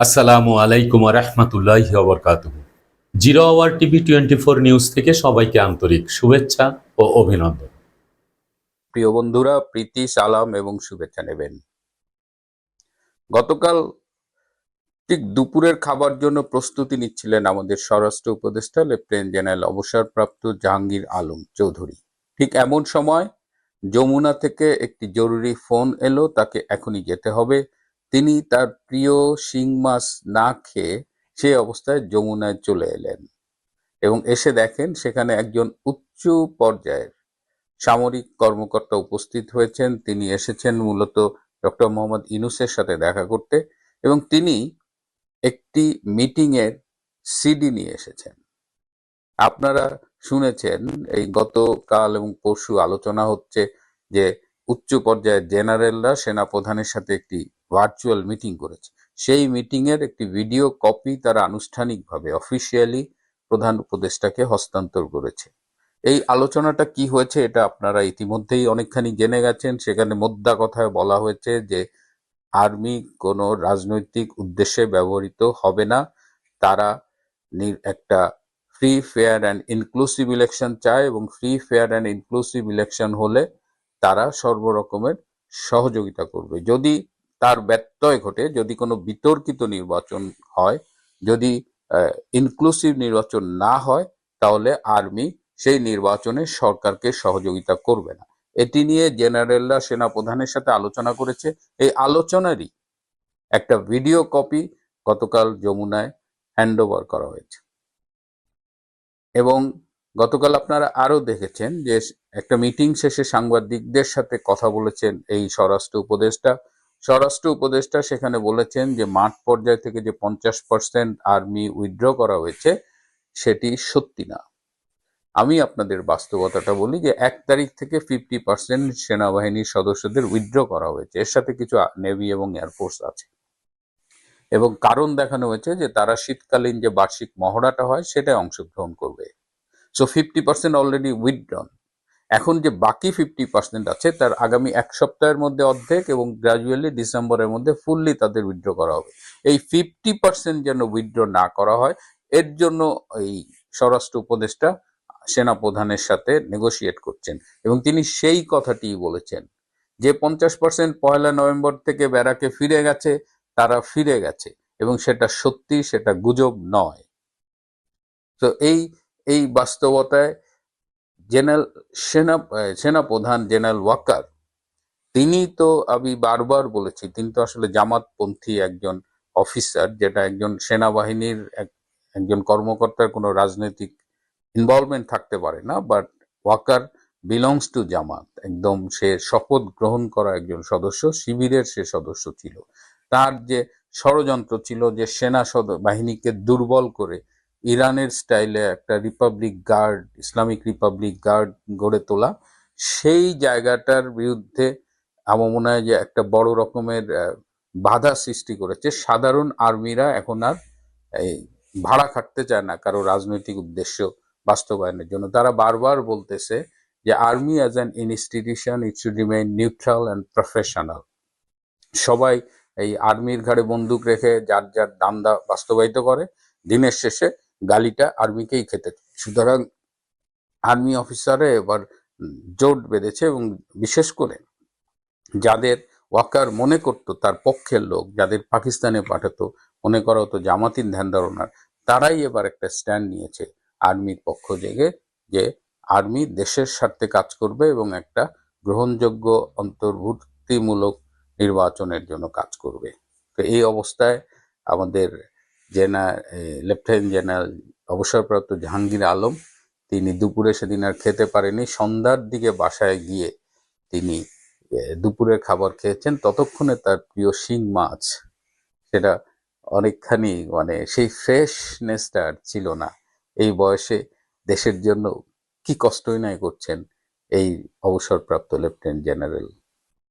আসসালামু আলাইকুম রহমতুল্লাহ বরকাত zero hour TV twenty four news থেকে সবাইকে আন্তরিক শুভেচ্ছা ও অভিনন্দন। প্রিয় বন্ধুরা, প্রীতি, সালাম এবং শুভেচ্ছা নেবেন। গতকাল ঠিক দুপুরের খাবার জন্য প্রস্তুতি নিচ্ছিলেন আমাদের স্বরাষ্ট্র উপদেষ্টা, লেফটেন্যান্ট জেনারেল অবসরপ্রাপ্ত জাহাঙ্গীর আলম চৌধুরী। ঠিক এমন সময় যমুনা থেকে একটি জরুরি ফোন এলো, তাকে এখনই যেতে হবে। তিনি তার প্রিয় শিং মাছ না খেয়ে সেই অবস্থায় যমুনায় চলে এলেন এবং এসে দেখেন সেখানে একজন উচ্চ পর্যায়ের সামরিক কর্মকর্তা উপস্থিত হয়েছেন। তিনি এসেছেন মূলত ডক্টর মোহাম্মদ ইনুসের সাথে দেখা করতে এবং তিনি একটি মিটিং এর সিডি নিয়ে এসেছেন। আপনারা শুনেছেন এই গতকাল এবং পরশু আলোচনা হচ্ছে যে উচ্চ পর্যায়ের জেনারেলরা সেনা প্রধানের সাথে একটি ভার্চুয়াল মিটিং করেছে। সেই মিটিং এর একটি ভিডিও কপি তারা আনুষ্ঠানিকভাবে অফিসিয়ালি প্রধান উপদেষ্টাকে হস্তান্তর করেছে। এই আলোচনাটা কি হয়েছে এটা আপনারা ইতিমধ্যেই অনেকখানি জেনে গেছেন। সেখানে মোদ্দা কথায় বলা হয়েছে যে আর্মি কোনো রাজনৈতিক উদ্দেশ্যে ব্যবহৃত হবে না। তারা একটা free fair and inclusive election চায় এবং free fair and inclusive election হলে তারা সর্বরকমের সহযোগিতা করবে। যদি তার ব্যত্যয় ঘটে যদি কোনো বিতর্কিত নির্বাচন হয়, যদি ইনক্লুসিভ নির্বাচন না হয়, তাহলে আর্মি সেই নির্বাচনে সরকারকে সহযোগিতা করবে না। এটি নিয়ে জেনারেলরা সেনা প্রধানের সাথে আলোচনা করেছে। এই আলোচনারই একটা ভিডিও কপি গতকাল যমুনায় হ্যান্ড করা হয়েছে। এবং গতকাল আপনারা আরও দেখেছেন যে, একটা মিটিং শেষে সাংবাদিকদের সাথে কথা বলেছেন এই স্বরাষ্ট্র উপদেষ্টা। স্বরাষ্ট্র উপদেষ্টা সেখানে বলেছেন যে মাঠ পর্যায় থেকে যে পঞ্চাশ পার্সেন্ট আর্মি উইথড্র করা হয়েছে, সেটি সত্যি না। আমি আপনাদের বাস্তবতাটা বলি যে এক তারিখ থেকে ফিফটি পার্সেন্ট সেনাবাহিনীর সদস্যদের উইথড্র করা হয়েছে। এর সাথে কিছু নেভি এবং এয়ারফোর্স আছে। এবং কারণ দেখানো হয়েছে যে তারা শীতকালীন যে বার্ষিক মহড়াটা হয়, সেটায় অংশগ্রহণ করবে। So fifty percent already withdrawn. এখন যে বাকি ফিফটি পার্সেন্ট আছে, তার আগামী এক সপ্তাহের মধ্যে অর্ধেক এবং গ্রাজুয়ালি ডিসেম্বরের মধ্যে ফুললি তাদের উইথড্র করা হবে। এই ফিফটি পার্সেন্ট যেন উইথড্র না করা হয়, এর জন্য এই স্বরাষ্ট্র উপদেষ্টা সেনা প্রধানের সাথে নেগোশিয়েট করছেন এবং তিনি সেই কথাটি বলেছেন যে পঞ্চাশ পার্সেন্ট পয়লা নভেম্বর থেকে ব্যারাকে ফিরে গেছে, তারা ফিরে গেছে এবং সেটা সত্যি, সেটা গুজব নয়। তো এই এই বাস্তবতায় জেনারেল সেনা, সেনাপ্রধান জেনারেল ওয়াকার তিনি তো আমি বারবার বলেছি, তিনি তো আসলে জামাতপন্থী একজন অফিসার, যেটা একজন সেনাবাহিনীর এক- একজন কর্মকর্তার কোনো রাজনৈতিক ইনভলভমেন্ট থাকতে পারে না but Waker belongs to Jamaat, একদম সে শপথ গ্রহণ করা একজন সদস্য, শিবিরের সে সদস্য ছিল। তার যে ষড়যন্ত্র ছিল যে সেনা বাহিনীকে দুর্বল করে ইরানের স্টাইলে একটা republic guard, Islamic republic guard গড়ে তোলা। সেই জায়গাটার বিরুদ্ধে আমার মনে হয় যে একটা বড় রকমের বাধা সৃষ্টি করেছে, সাধারণ আর্মিরা এখন আর এই ভাড়া খাটতে চায় না কারও রাজনৈতিক উদ্দেশ্য বাস্তবায়নের জন্য। তারা বারবার বলতেছে যে army as an institution it should remain neutral and professional সবাই এই আর্মির ঘাড়ে বন্দুক রেখে যার যার দান্দা বাস্তবায়িত করে, দিনের শেষে গালিটা আর্মিকেই খেতে। সুতরাং আর্মি অফিসারে এবার জোট বেঁধেছে এবং বিশেষ করে যাদের ওয়াকার মনে করতো তার পক্ষের লোক, যাদের পাকিস্তানে পাঠাতো, মনে করা হতো জামাতিন ধ্যান ধারণার, তারাই এবার একটা স্ট্যান্ড নিয়েছে আর্মির পক্ষ জেগে যে আর্মি দেশের স্বার্থে কাজ করবে এবং একটা গ্রহণযোগ্য, অন্তর্ভুক্তিমূলক নির্বাচনের জন্য কাজ করবে। তো এই অবস্থায় আমাদের জেনা লেফটেন্যান্ট জেনারেল অবসরপ্রাপ্ত জাহাঙ্গীর আলম, তিনি দুপুরে সেদিন আর খেতে পারেনি। সন্ধ্যার দিকে বাসায় গিয়ে তিনি দুপুরের খাবার খেয়েছেন। ততক্ষণে তার প্রিয় শিং মাছ। সেটা অনেকখানি মানে সেই ফ্রেশনেসটা ছিল না। এই বয়সে দেশের জন্য কি কষ্টই নাই করছেন এই অবসরপ্রাপ্ত লেফটেন্যান্ট জেনারেল।